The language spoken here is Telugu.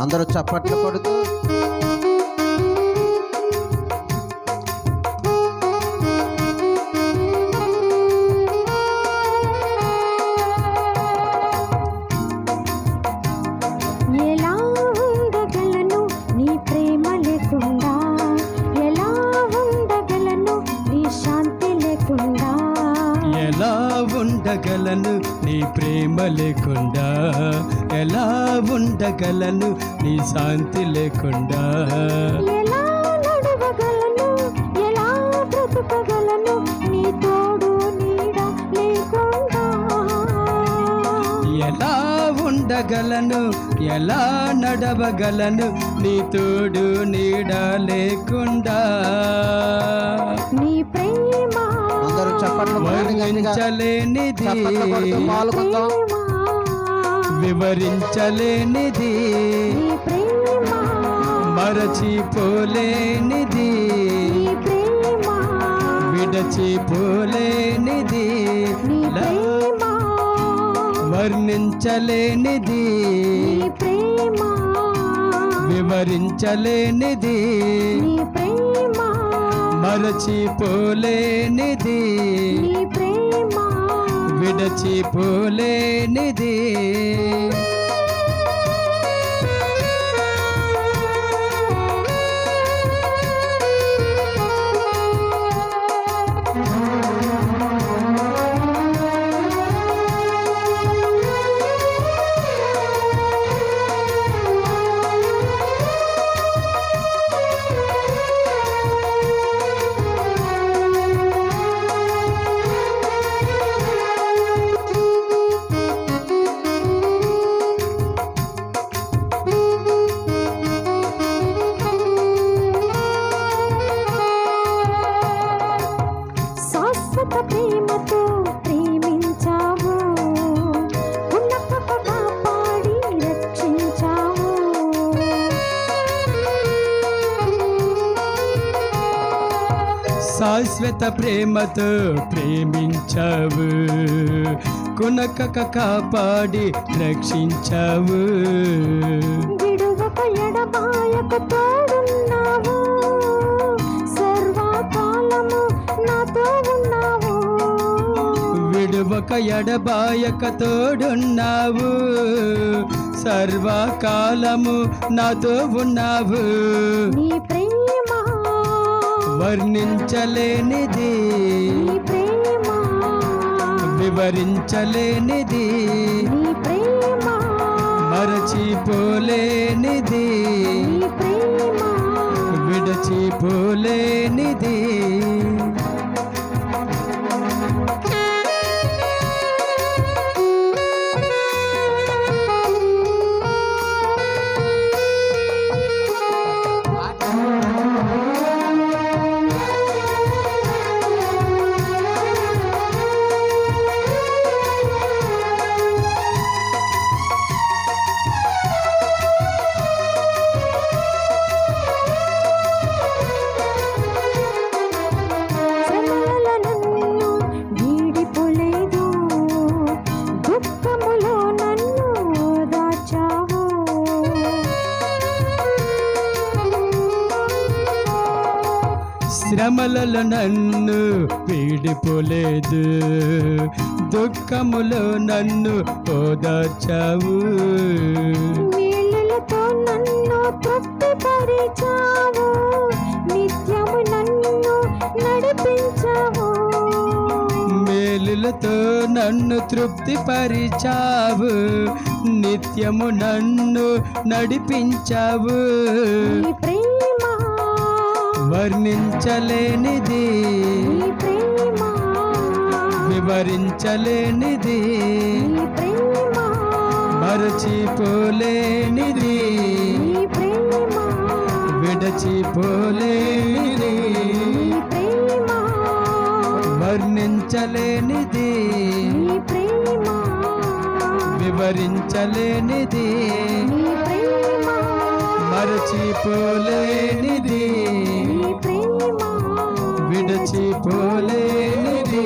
అందరూ చప్పట్లు కొడుతూ ప్రేమ లేకుండా ఎలా ఉండగలను? నీ శాంతి లేకుండా. ఎలా ఉండగలను? ఎలా నడవగలను? నీ తోడు నీడ లేకుండా. నీ వర్ణించలేనిది. పాల్గొందాం వివరించలేనిది. మరచిపోలేనిది. విడచిపోలేనిది. వర్ణించలేనిది. వివరించలేనిది. ప్రేమ మరచిపోలేనిది. విడచిపోలేనిది. శాశ్వత ప్రేమతో ప్రేమించావు. కునకక కాపాడి రక్షించావు. విడువక ఎడబాయక తోడున్నావు. సర్వకాలము నాతో ఉన్నావు. నీ ప్రేమ వర్ణించలేనిది. వివరించలేనిది. మరచిపోలేనిది. విడచిపోలేనిది. శ్రమలలో నన్ను పీడిపోలేదు. దుఃఖములో నన్ను ఓదార్చావు. మేలులతో నన్ను తృప్తిపరిచావు. నిత్యము నన్ను నడిపించావు. మేలులతో నన్ను తృప్తిపరిచావు. నిత్యము నన్ను నడిపించావు. నీ ప్రేమ వర్ణించలేనిది. వివరించలేనిది. మరచిపోలేనిది. విడచిపోలేనిది. వర్ణించలేనిది. వివరించలేనిది. మరచిపోలేనిది. విడిచిపోలేని